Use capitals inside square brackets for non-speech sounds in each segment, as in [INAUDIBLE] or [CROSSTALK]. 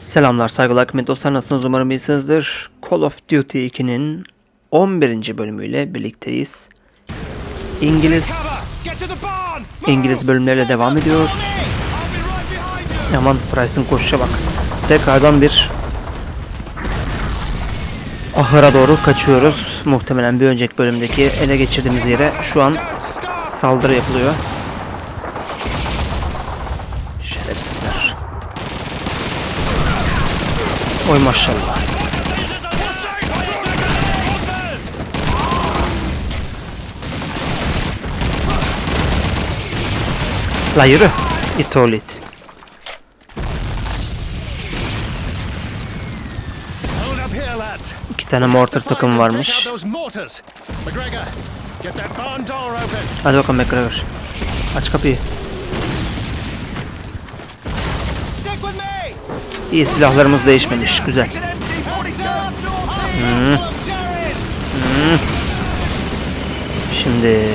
Selamlar saygılar kıymetli dostlar nasılsınız umarım iyisinizdir. Call of Duty 2'nin 11. bölümüyle birlikteyiz. İngiliz! İngiliz bölümleriyle devam ediyoruz. I'll be right behind you! Aman Price'ın koşuşa bak. Tekrardan bir ahıra doğru kaçıyoruz. Muhtemelen bir önceki bölümdeki ele geçirdiğimiz yere şu an saldırı yapılıyor. Oy maşallah. La yürü. İt oğlu it. İki tane mortar takımı Take varmış. Hadi bakalım McGregor. Aç kapıyı. Stick with me! İyi silahlarımız değişmemiş. Güzel. MG47. Hmm. Şimdi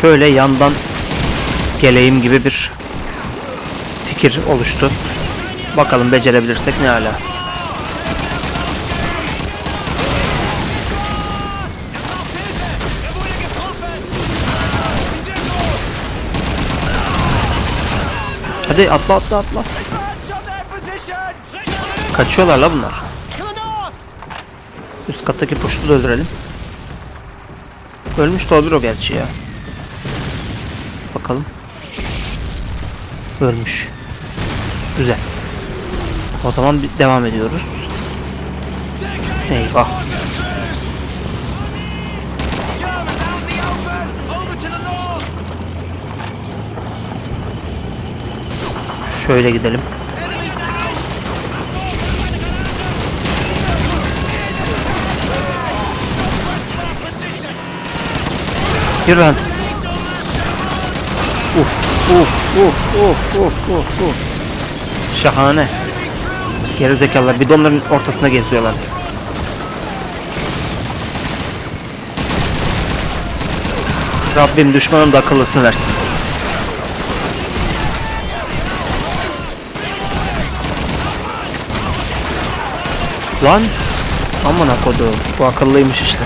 şöyle yandan geleyim gibi bir fikir oluştu. Bakalım becerebilirsek ne ala. Hadi atla atla atla. Kaçıyorlar la bunlar. Üst kattaki puştu da öldürelim. Ölmüş de olabilir o gerçi ya. Bakalım. Ölmüş. Güzel. O zaman devam ediyoruz. Eyvah. Germans out in the open! Over to the north! Şöyle gidelim. Yürü lan. Uf uf uf uf uf uf uf. Şahane. Geri zekalılar bidonların ortasında geziyorlar. Rabbim düşmanın da akıllısını versin. Lan aman akodu bu akıllıymış işte.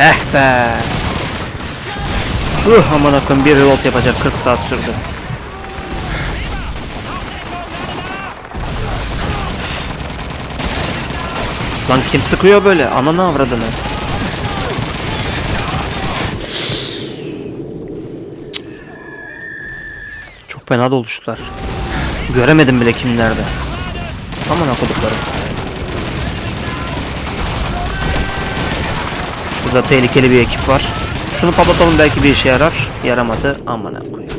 Eh be. Uh aman akım bir reload yapacak 40 saat sürdü. Lan kim sıkıyor böyle? Ananı avradını. Çok fena doluştular. Göremedim bile kim nerede. Aman akıdıkları. Şurada tehlikeli bir ekip var. Şunu patlatalım belki bir işe yarar. Yaramadı. Aman koyayım.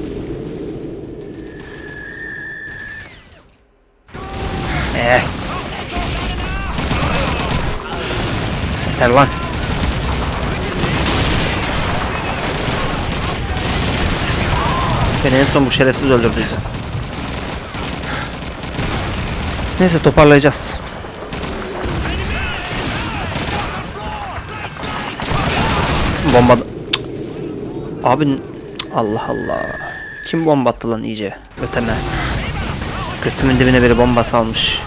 Eh. Yeter lan. Beni en son bu şerefsiz öldürdüydü. Neyse toparlayacağız. Bomba... Abi Allah Allah. Kim bomba attı lan iyice? Öteme. Götümün dibine biri bomba salmış.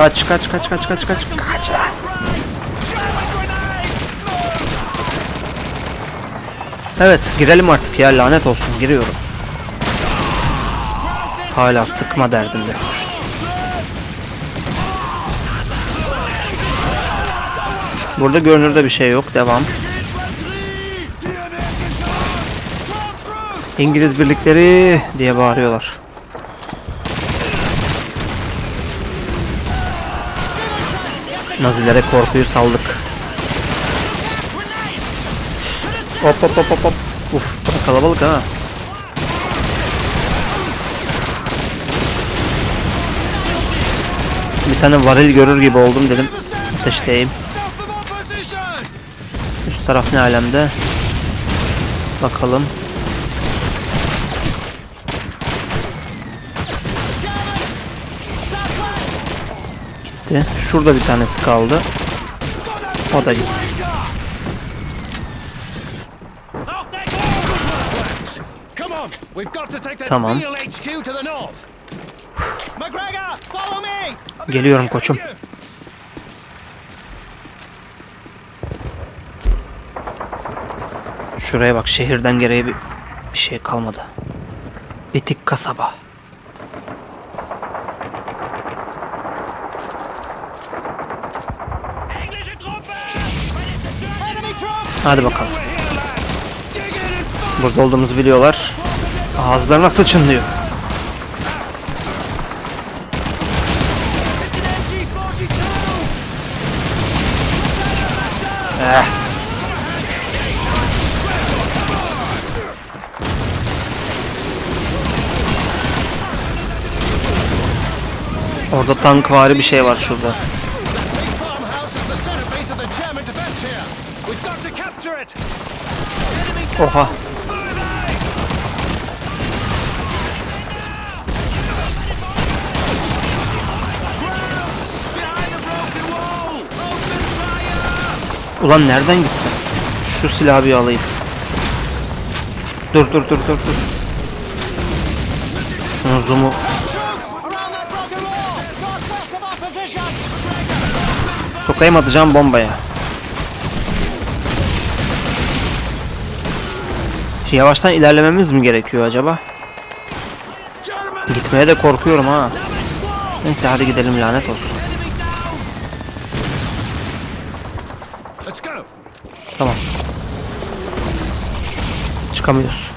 Kaç kaç kaç kaç kaç kaç kaç lan. Evet girelim artık ya lanet olsun giriyorum. Hala sıkma derdinde. Burada görünürde bir şey yok. Devam. İngiliz birlikleri diye bağırıyorlar. Nazilere korkuyu saldık. Hop hop hop hop hop. Uf bura kalabalık ha. Bir tane varil görür gibi oldum dedim. Ateşteyim. Üst taraf ne alemde? Bakalım. Gitti. Şurada bir tanesi kaldı. O da gitti. Tamam. Geliyorum koçum. Şuraya bak şehirden geriye bir, bir şey kalmadı. Bitik kasaba. Hadi bakalım. Burada olduğumuzu biliyorlar. Ağızlarına sıçınlıyor. It's an MG-42! Eh. Orada tankvari bir şey var şurada. Big farmhouse is the centerpiece of the German defense here. We've got to capture it! Oha. Ulan nereden gitsin? Şu silahı bir alayım. Dur dur dur dur dur. Şunu zoom'u sokayım atacağım bombaya. Yavaştan ilerlememiz mi gerekiyor acaba? Gitmeye de korkuyorum ha. Neyse hadi gidelim lanet olsun. Tamam. Çıkamıyoruz.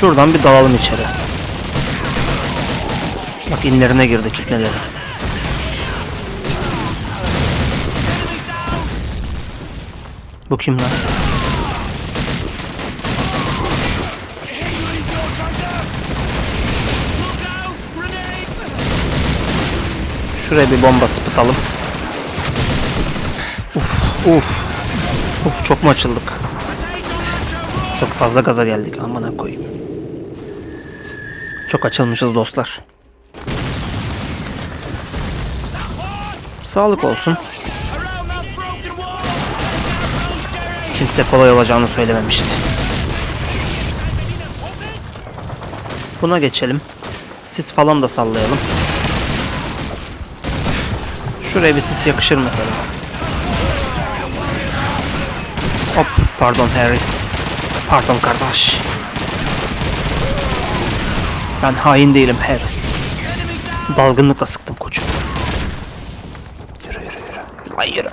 Şuradan bir dalalım içeri. Bak inlerine girdik ipneleri. Bu kim lan? Şuraya bir bomba sıpıtalım. Uf uf. Uf çok mu açıldık? Çok fazla gaza geldik amına koyayım. Çok açılmışız dostlar. Sağlık olsun. Kimse kolay olacağını söylememişti. Buna geçelim. Sis falan da sallayalım. Şuraya bir sis yakışır mesela. Hop pardon Harris. Pardon kardeş. Ben hain değilim Harris. Dalgınlıkla sıktım koçum. Yürü yürü yürü. Ay yürü.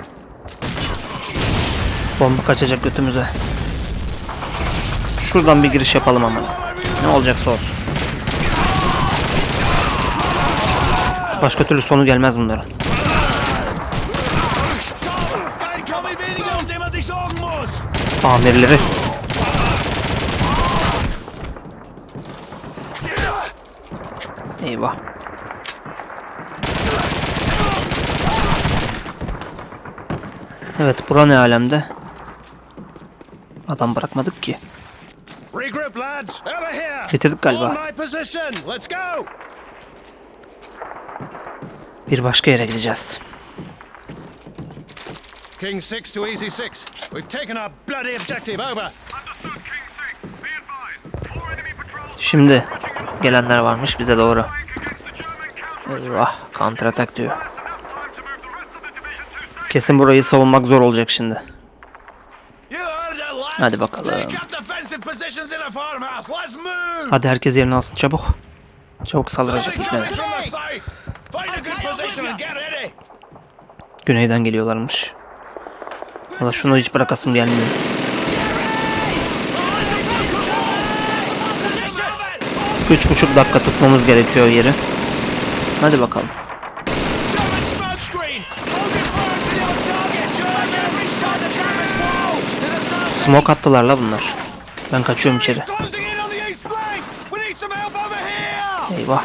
Bomba kaçacak götümüze. Şuradan bir giriş yapalım ama. Ne olacaksa olsun. Başka türlü sonu gelmez bunların. Kein Evet bura ne alemde? Adam bırakmadık ki. Regroup, lads! Over here! Bitirdik galiba. Bir başka yere gideceğiz. King 6 to Easy 6. We've taken our bloody objective over. Understood, King 6. Be advised. Four enemy patrols Şimdi gelenler varmış bize doğru. Eyvah counter attack diyor. Enough time to move the rest of the division to safety. Kesin burayı savunmak zor olacak şimdi. Hadi bakalım. Hadi herkes yerini alsın çabuk. Çabuk saldıracak gitmeler. Güneyden geliyorlarmış. Valla şunu hiç bırakasım gelmiyor. Üç buçuk dakika tutmamız gerekiyor yeri. Hadi bakalım. Smoke attılar la bunlar. Ben kaçıyorum içeri. Eyvah.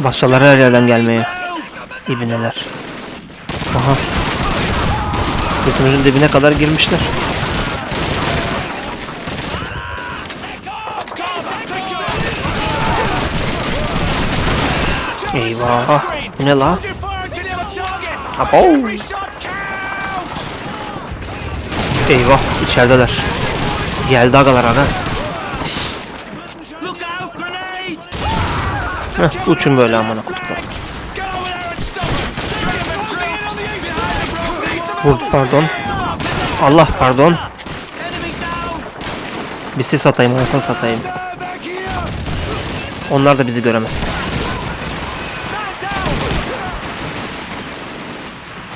Başlaları her yerden gelmeye. İbineler. Aha. Götümüzün dibine kadar girmişler. Eyvah. Bu ne la? Abo. Eyvah içerideler. Geldi agalar grenade! Heh, uçun böyle amına koduklarım. Get over there and stop him! German troops! on the east flank! We need some Vur pardon. Allah pardon. Bir sis anasını satayım. Onlar da bizi göremez. Karıştı piyasa. Allah. They're coming around the left flank! Get over there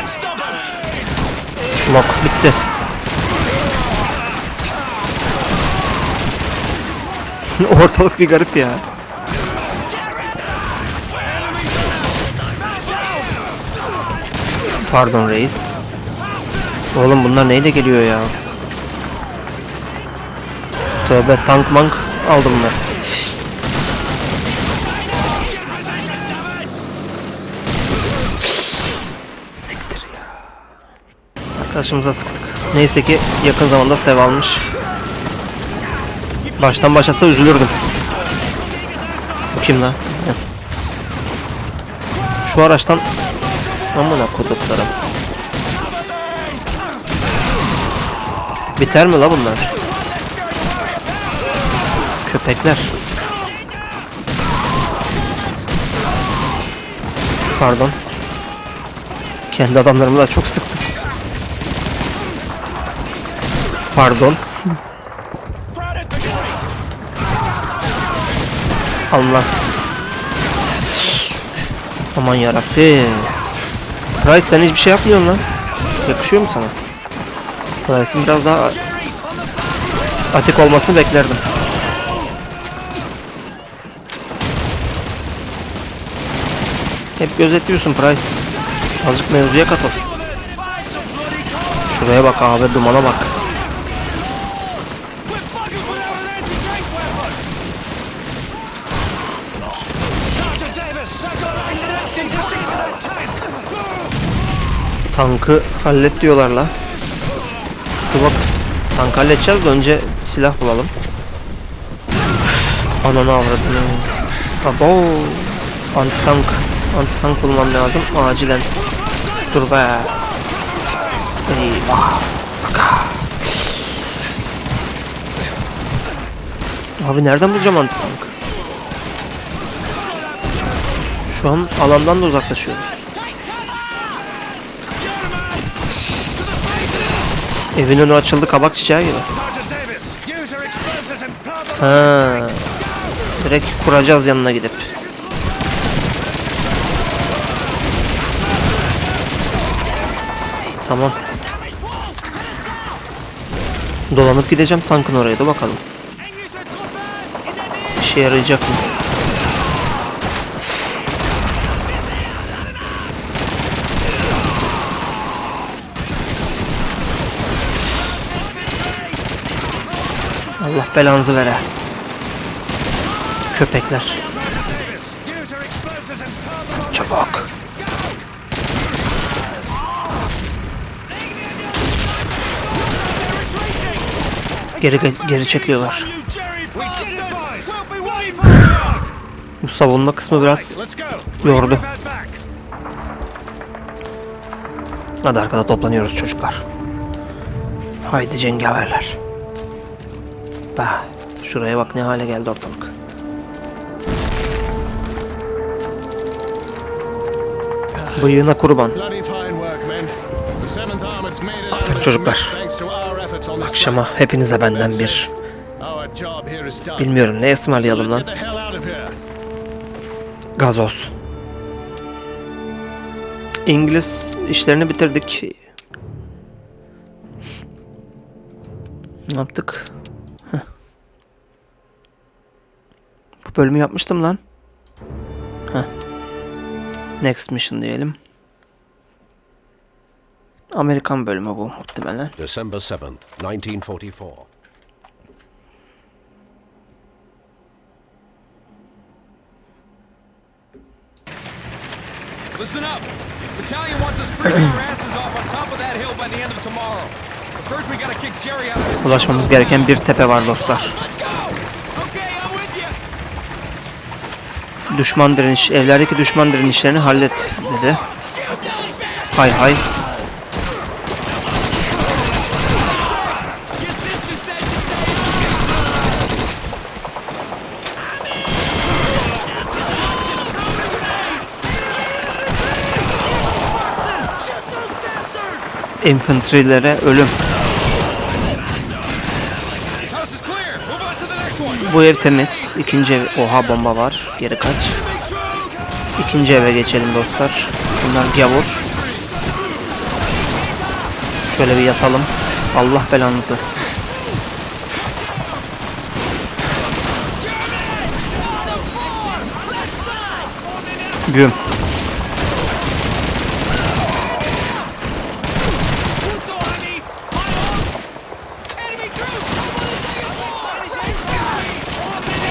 and stop them! Smoke bitti. [LAUGHS] Ortalık bir garip ya. Pardon reis. Oğlum bunlar neyle geliyor ya? Tövbe tank mank aldım bunlar. Siktir ya. Arkadaşımıza sıktık. Neyse ki yakın zamanda sev almış. Baştan başlasa üzülürdüm. Bu kim lan? Bizden. Şu araçtan amına koduklarım. Biter mi la bunlar? Köpekler. Pardon. Kendi adamlarımı da çok sıktım. Pardon. Allah. Aman yarabbi. Price sen hiçbir şey yapmıyorsun lan. Yakışıyor mu sana? Price'in biraz daha atik olmasını beklerdim. Hep gözetliyorsun Price. Azıcık mevzuya katıl. Şuraya bak abi dumana bak. Tankı hallet diyorlar la. Dur bak. Tank halledeceğiz de önce silah bulalım. Ananı avradını. Abo. Anti tank. Anti tank bulmam lazım acilen. Dur be. Eyvah. Abi nereden bulacağım anti tank? Şu an alandan da uzaklaşıyoruz. Evin önü açıldı kabak çiçeği gibi. Ha. Direkt kuracağız yanına gidip. Tamam. Dolanıp gideceğim tankın oraya da bakalım. İşe yarayacak mı? Allah belanızı vere. Köpekler. Çabuk. Geri geri çekiliyorlar. Bu savunma kısmı biraz yordu. Hadi arkada toplanıyoruz çocuklar. Haydi cengaverler. Bah, şuraya bak ne hale geldi ortalık. Bıyığına kurban. This Çocuklar. Akşama hepinize benden bir bilmiyorum ne ısmarlayalım lan. Gazoz. İngiliz işlerini bitirdik. Ne yaptık? Bölümü yapmıştım lan. Heh. Next mission diyelim. Amerikan bölümü bu muhtemelen. December 7th, 1944. Listen up. Battalion wants us freezing our asses off on top of that hill by the end of tomorrow. First we gotta kick Jerry out of his Ulaşmamız gereken bir tepe var dostlar. Düşman direniş, evlerdeki düşman direnişlerini hallet dedi. Hay hay. Infantrilere ölüm. House is clear. Move on to the next one. Bu ev temiz. İkinci ev... Oha bomba var. Geri kaç. İkinci eve geçelim dostlar. Bunlar gavur. Şöyle bir yatalım. Allah belanızı. Güm.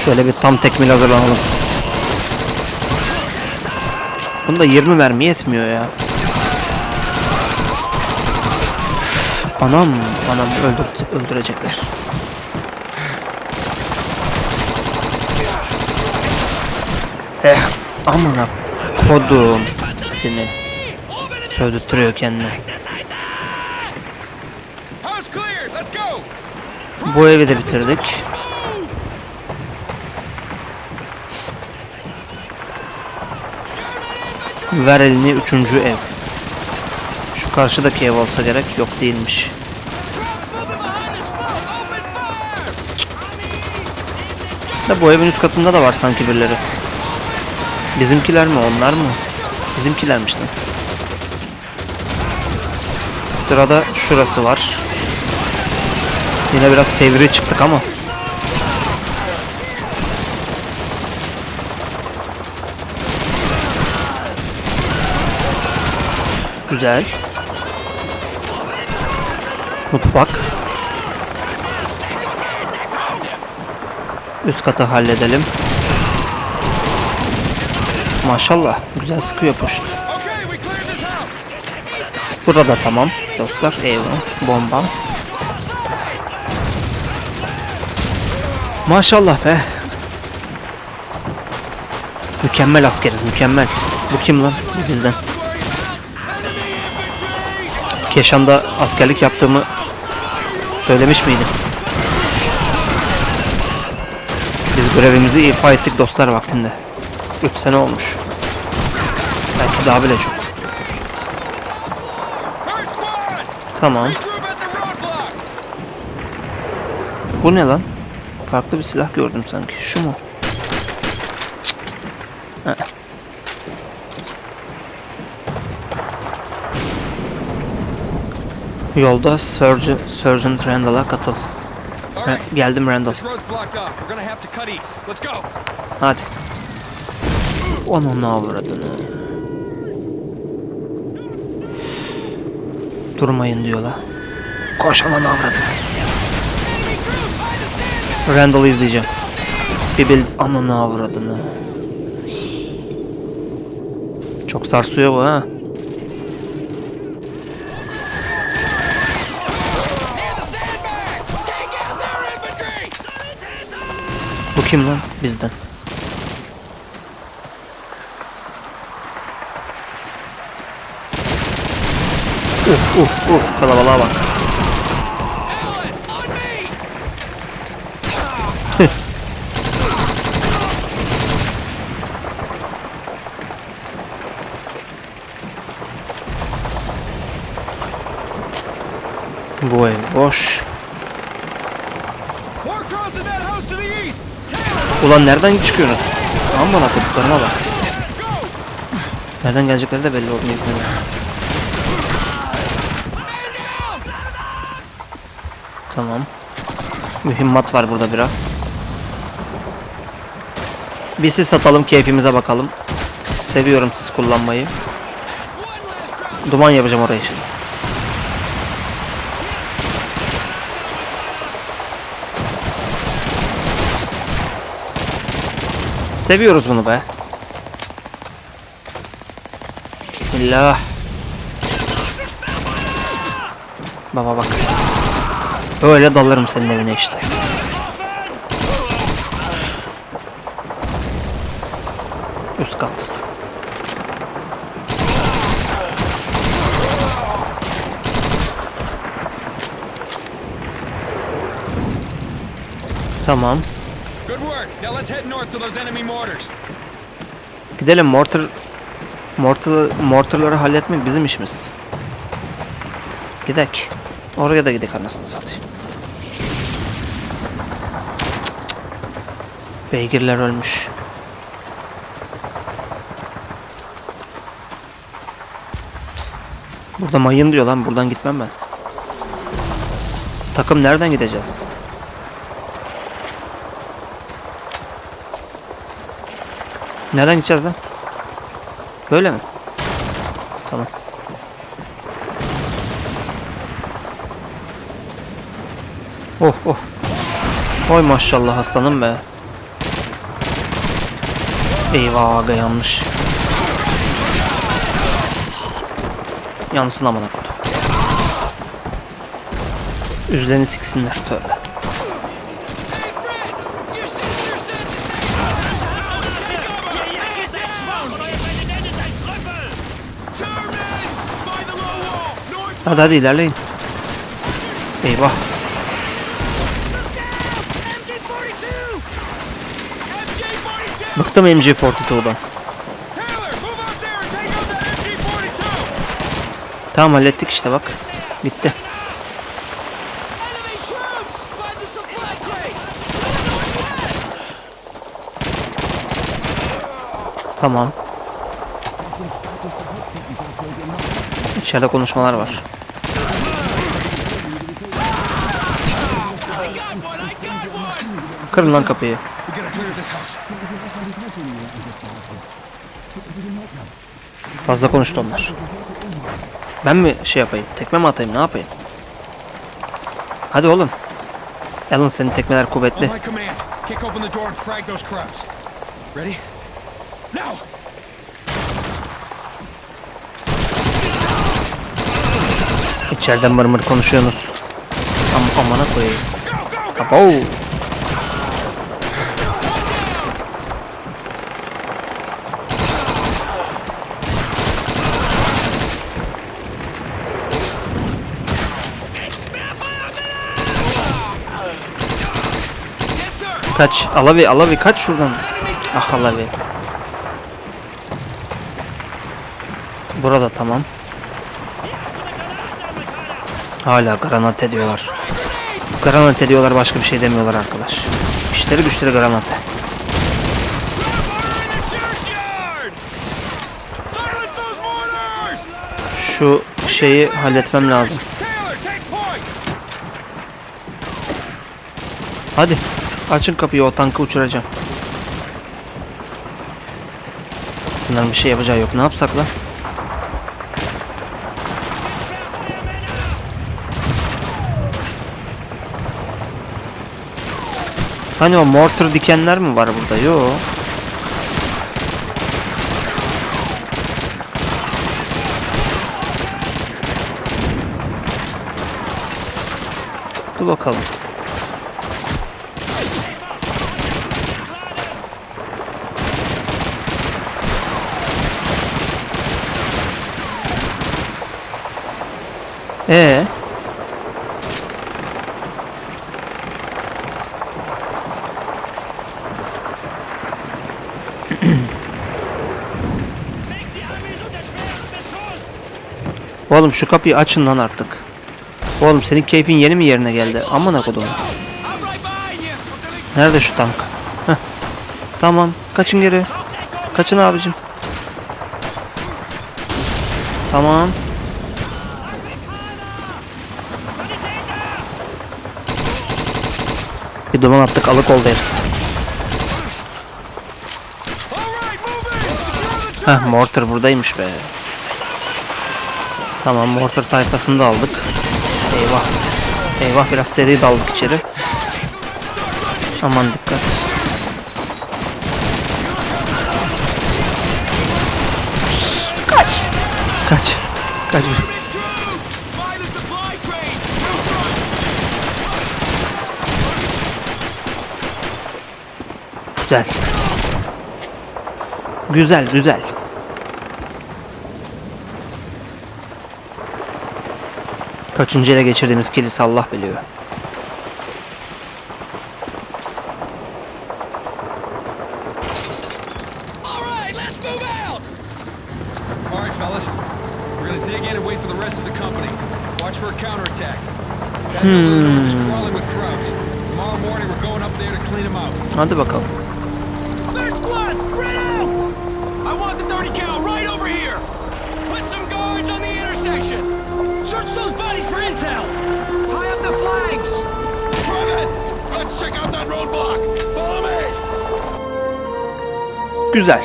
Şöyle bir tam tekmil hazırlanalım. Bunda 20 mermi yetmiyor ya. Anam, anam öldür, öldürecekler. Eh, amına kodum seni. Sövdürtüyor go. Bu evi de bitirdik. Ver elini üçüncü ev. Şu karşıdaki ev olsa gerek yok değilmiş. Da bu evin üst katında da var sanki birileri. Bizimkiler mi onlar mı? Bizimkilermiş lan. Sırada şurası var. Yine biraz fevri çıktık ama. Güzel. Mutfak. Üst katı halledelim. Maşallah güzel sıkıyor house. Burada tamam dostlar. Eyvah. Bomba. Maşallah be. Mükemmel askeriz mükemmel. Bu kim lan? Bizden. Keşan'da askerlik yaptığımı söylemiş miydim? Biz görevimizi ifa ettik dostlar vaktinde. 3 sene olmuş. Belki daha bile çok. Tamam. Bu ne lan? Farklı bir silah gördüm sanki. Şu mu? Yolda Sergeant, Sergeant Randall'a katıl. Ra- geldim Randall. Hadi. Onun avradını. Durmayın diyorlar. Koş alan avradını. Randall'ı izleyeceğim. Bir bil ananı avradını. Çok sarsıyor bu ha. Kim lan? Bizden. Uf uf uf kalabalığa bak. Bu ev boş. More crowds in that house to the east. Taylor, Ulan nereden çıkıyorsunuz? Aman koduklarıma bak. Nereden gelecekleri de belli olmuyor. Tamam. Mühimmat var burada biraz. Bir siz satalım keyfimize bakalım. Seviyorum siz kullanmayı. Duman yapacağım orayı şimdi. Seviyoruz bunu be. Bismillah. Baba bak. Öyle dalarım senin evine işte. Üst kat. Tamam. Gidelim mortar mortar mortarları halletmek bizim işimiz. Gidek. Oraya da gidek anasını satayım. Beygirler ölmüş. Burada mayın diyor lan buradan gitmem ben. Takım nereden gideceğiz? Nereden gideceğiz lan? Böyle mi? Tamam. Oh oh. Oy maşallah aslanım be. Eyvah aga yanlış. Yansın amına kodu. Üzlerini siksinler tövbe. Hadi hadi ilerleyin. Eyvah. MG-42! MG-42! Bıktım MG42'dan. Taylor, move out there and take out that MG-42! Tamam hallettik işte bak. Bitti. Tamam. İçeride konuşmalar var. Kırın lan kapıyı. Fazla konuştu onlar. Ben mi şey yapayım? Tekme mi atayım? Ne yapayım? Hadi oğlum. Alan senin tekmeler kuvvetli. my İçeriden mır mır konuşuyorsunuz. Am amana koyayım. Abo. Kaç. Alavi Alavi kaç şuradan. Ah Alavi. Burada tamam. Hala granat ediyorlar. Granat ediyorlar başka bir şey demiyorlar arkadaş. İşleri güçleri mortars! Şu şeyi halletmem lazım. Hadi açın kapıyı o tankı uçuracağım. Bunların bir şey yapacağı yok. Ne yapsak lan? Hani o mortar dikenler mi var burada? Yo. Dur bakalım. Ee? Oğlum şu kapıyı açın lan artık. Oğlum senin keyfin yeni mi yerine geldi? Behind you. Nerede şu tank? Heh. Tamam. Kaçın geri. Kaçın abicim. Tamam. Bir duman attık alık oldu hepsi. Heh mortar buradaymış be. Tamam mortar tayfasını da aldık. Eyvah. Eyvah biraz seri daldık içeri. Aman dikkat. Kaç. Kaç. Kaç. Güzel. Güzel güzel. Kaçıncı ele geçirdiğimiz kilise Allah biliyor. All Güzel.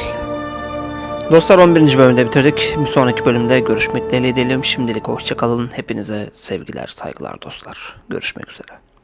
Dostlar 11. bölümde bitirdik. Bir sonraki bölümde görüşmek dileğiyle. Şimdilik hoşçakalın. Hepinize sevgiler, saygılar dostlar. Görüşmek üzere.